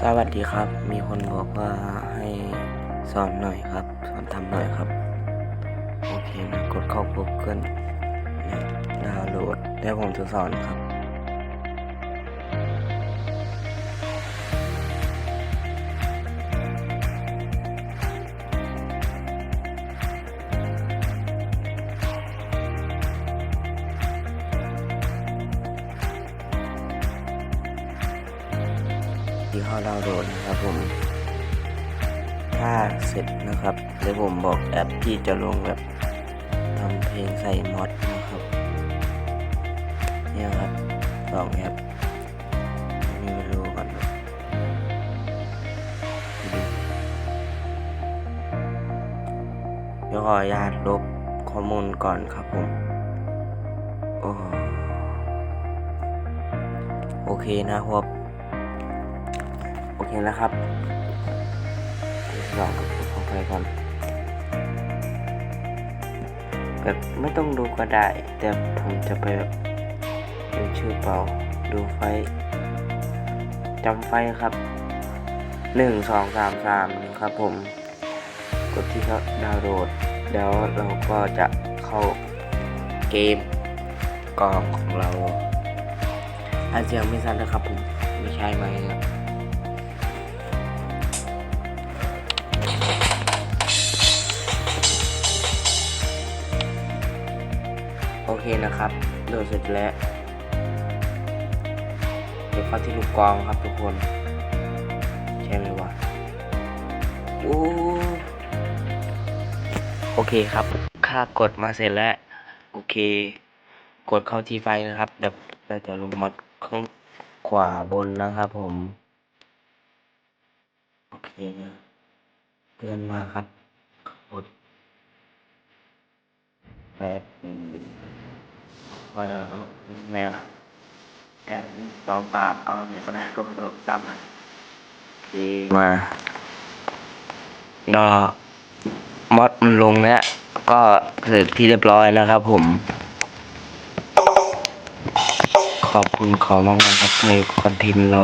สวัสดีครับ มีคนบอกว่าให้สอนหน่อยครับ สอนทำหน่อยครับ โอเคนะ กดเข้า Google นะดาวน์โหลดแล้วผมจะสอนครับ ที่เขาดาวน์โหลดนะครับผม ถ้าเสร็จนะครับเดี๋ยวผมบอกแอปที่จะลงแบบทำเพลงใส่มอดนะครับเนี่ยครับสองแอปนี่มาดูก่อนเดี๋ยวขออนุญาตลบข้อมูลก่อนครับผม โอโอเคนะครับ โอเคแล้วครับลองกับของไปก่อนแบบไม่ต้องดูก็ได้ แต่ผมจะไปแบบดูชื่อเปล่า ดูไฟจำไฟครับหนึ่งสองสามสามครับผม กดที่เขาดาวน์โหลดเดี๋ยวเราก็จะเข้าเกมกองของเราอาเสียงไม่สั้นนะครับผม ไม่ใช่ไหมครับ เคนะครับโหลดเสร็จแล้วเดี๋ยวเข้าที่ลูกกองครับทุกคน ใช่ไหมวะโอ้โอเคครับ ค่ากดมาเสร็จแล้ว โอเค กดเข้าที่ไฟนะครับ เดี๋ยวเราจะลงมาข้างขวาบนนะครับผม โอเคนะเตือนมาครับกดแปด หนึ่งพอแล้วแมวแอบตองปากเอาเนี่ยก็ได้ก็โดดจำดีมาก็มอดมันลงแล้วก็เสร็จที่เรียบร้อยนะครับผม ขอบคุณขอมากๆครับในคอนเทนต์เรา